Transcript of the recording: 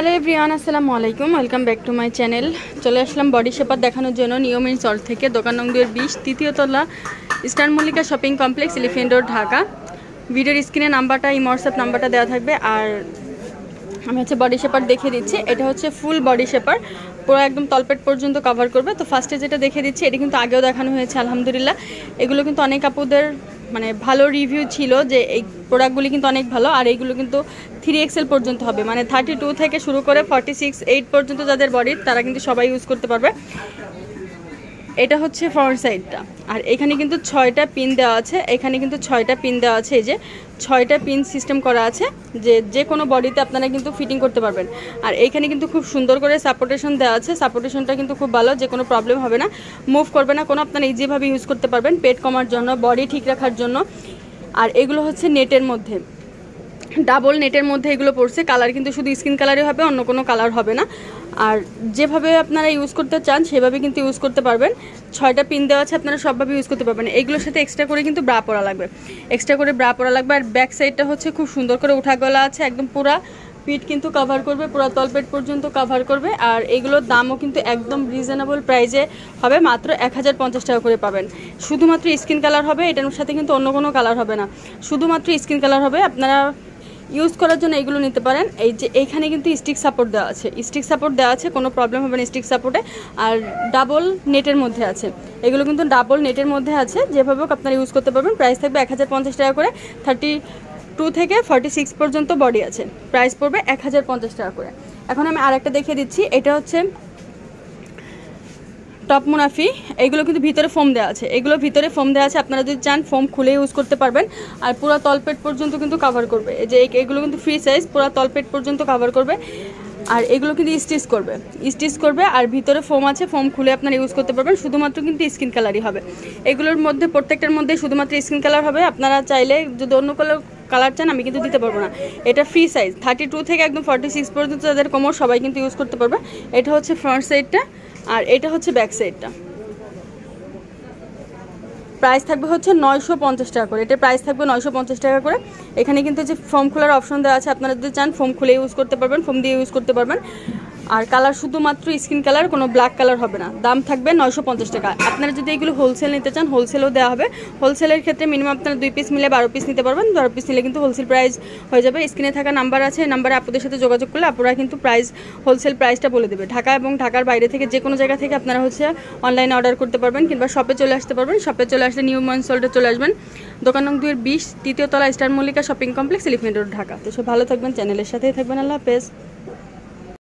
Hello everyone, আসসালামু আলাইকুম। Welcome back to my channel চলে আসলাম বডি শেপার দেখানোর জন্য নিয়মিন চল থেকে, দোকান নং দুয়ের বিশ, তৃতীয় তলা, eastern Mallika shopping complex, elephant road, Dhaka. ভিডিওর স্ক্রিনে নাম্বারটা, এই হোয়াটসঅ্যাপ নাম্বারটা দেওয়া থাকবে। আর আমি হচ্ছে বডি শেপার দেখিয়ে দিচ্ছি। এটা হচ্ছে ফুল বডি শেপার। পুরো একদম তলপেট পর্যন্ত কভার করবে। তো ফার্স্টে যেটা দেখিয়ে দিচ্ছি, এটা কিন্তু আগেও দেখানো হয়েছে, আলহামদুলিল্লাহ। এগুলো কিন্তু অনেক আপুদের মানে ভালো রিভিউ ছিল যে এই প্রোডাক্টগুলি কিন্তু অনেক ভালো, আর এইগুলো কিন্তু থ্রি এক্সেল পর্যন্ত হবে। মানে থার্টি টু থেকে শুরু করে ফর্টি সিক্স এইট পর্যন্ত যাদের বডির তারা কিন্তু সবাই ইউজ করতে পারবে। এটা হচ্ছে ফ্রন্ট সাইডটা আর এখানে কিন্তু ছয়টা পিন দেওয়া আছে। এখানে কিন্তু ছয়টা পিন দেওয়া আছে। এই যে ছয়টা পিন সিস্টেম করা আছে, যে যে কোনো বডিতে আপনারা কিন্তু ফিটিং করতে পারবেন। আর এইখানে কিন্তু খুব সুন্দর করে সাপোর্টেশন দেওয়া আছে। সাপোর্টেশনটা কিন্তু খুব ভালো, যে কোনো প্রবলেম হবে না। মুভ করবে না, কোনো আপনারা ইজিভাবে ইউজ করতে পারবেন। পেট কমার জন্য বডি ঠিক রাখার জন্য। আর এগুলো হচ্ছে নেটের মধ্যে। ডাবল নেটের মধ্যে এগুলো পড়ছে। কালার কিন্তু শুধু স্কিন কালারই হবে, অন্য কোনো কালার হবে না। আর যেভাবে আপনারা ইউজ করতে চান, সেভাবে কিন্তু ইউজ করতে পারবেন। ছয়টা পিন দেওয়া আছে, আপনারা সবভাবে ইউজ করতে পারবেন। এগুলোর সাথে এক্সট্রা করে কিন্তু ব্রা পরা লাগবে। এক্সট্রা করে ব্রা পরা লাগবে। আর ব্যাক সাইডটা হচ্ছে খুব সুন্দর করে উঠা গলা আছে, একদম পুরা পিঠ কিন্তু কভার করবে, পুরো তলপেট পর্যন্ত কভার করবে। আর এগুলোর দামও কিন্তু একদম রিজনেবল প্রাইজে হবে, মাত্র এক হাজার পঞ্চাশ টাকা করে পাবেন। শুধুমাত্র স্কিন কালার হবে, এটার সাথে কিন্তু অন্য কোনো কালার হবে না। শুধুমাত্র স্কিন কালার হবে, আপনারা ইউজ করার জন্য এগুলো নিতে পারেন। এই যে এইখানে কিন্তু স্টিক সাপোর্ট দেওয়া আছে। স্টিক সাপোর্ট দেওয়া আছে, কোনো প্রবলেম হবে না স্টিক সাপোর্টে আর ডাবল নেটের মধ্যে আছে। এগুলো কিন্তু ডাবল নেটের মধ্যে আছে। যেভাবে আপনারা ইউজ করতে পারবেন। প্রাইস থাকবে এক হাজার পঞ্চাশ টাকা করে। থার্টি টু থেকে ফর্টি সিক্স পর্যন্ত বডি আছে। প্রাইস পড়বে এক হাজার পঞ্চাশ টাকা করে। এখন আমি আরেকটা দেখিয়ে দিচ্ছি। এটা হচ্ছে টপ মুনাফি, এগুলো কিন্তু ভিতরে ফোম দেওয়া আছে। এগুলো ভিতরে ফোম দেওয়া আছে, আপনারা যদি চান ফোম খুলে ইউজ করতে পারবেন। আর পুরো তলপেট পর্যন্ত কিন্তু কভার করবে। এই যে এগুলো কিন্তু ফ্রি সাইজ পুরো তলপেট পর্যন্ত কভার করবে। আর এগুলো কিন্তু স্টিচ করবে। স্টিচ করবে, আর ভিতরে ফোম আছে ফোম খুলে আপনারা ইউজ করতে পারবেন। শুধুমাত্র কিন্তু স্কিন কালারই হবে। এগুলোর মধ্যে, প্রত্যেকটার মধ্যে শুধুমাত্র স্কিন কালার হবে। আপনারা চাইলে যদি অন্য কালার কালার চান, আমি কিন্তু দিতে পারব না। এটা ফ্রি সাইজ থার্টি টু থেকে একদম ফর্টি সিক্স পর্যন্ত তাদের কোমর, সবাই কিন্তু ইউজ করতে পারবে। এটা হচ্ছে ফ্রন্ট সাইডটা আর এটা হচ্ছে ব্যাক সাইডটা প্রাইস থাকবে হচ্ছে নয়শো পঞ্চাশ টাকা করে। এটা প্রাইস থাকবে নয়শো পঞ্চাশ টাকা করে। এখানে কিন্তু যে ফর্ম খোলার অপশন দেওয়া আছে, আপনারা যদি চান ফোম খুলে ইউজ করতে পারবেন ফোম দিয়ে ইউজ করতে পারবেন। আর কালার শুধুমাত্র স্কিন কালার কোনো ব্ল্যাক কালার হবে না। দাম থাকবে নয়শো পঞ্চাশ টাকা। আপনারা যদি এগুলো হোলসেল নিতে চান হোলসেলও দেওয়া হবে। হোলসেলের ক্ষেত্রে মিনিমাম আপনারা দুই পিস মিলে বারো পিস নিতে পারবেন। বারো পিস নিলে কিন্তু হোলসেল প্রাইস হয়ে যাবে। স্ক্রিনে থাকা নাম্বার আছে নাম্বারে আপনাদের সাথে যোগাযোগ করলে আপনারা কিন্তু প্রাইস হোলসেল প্রাইসটা বলে দেবে। ঢাকা এবং ঢাকার বাইরে থেকে যে কোনো জায়গা থেকে আপনারা হচ্ছে অনলাইনে অর্ডার করতে পারবেন কিংবা শপে চলে আসতে পারবেন। শপে চলে আসলে নিউ মনসল্টে চলে আসবেন। দোকান নং দুয়ের বিশ, তৃতীয় তলা star Mallika shopping complex elephant road Dhaka. তো সব ভালো থাকবেন চ্যানেলের সাথেই থাকবেন। আল্লাহ হাফেজ।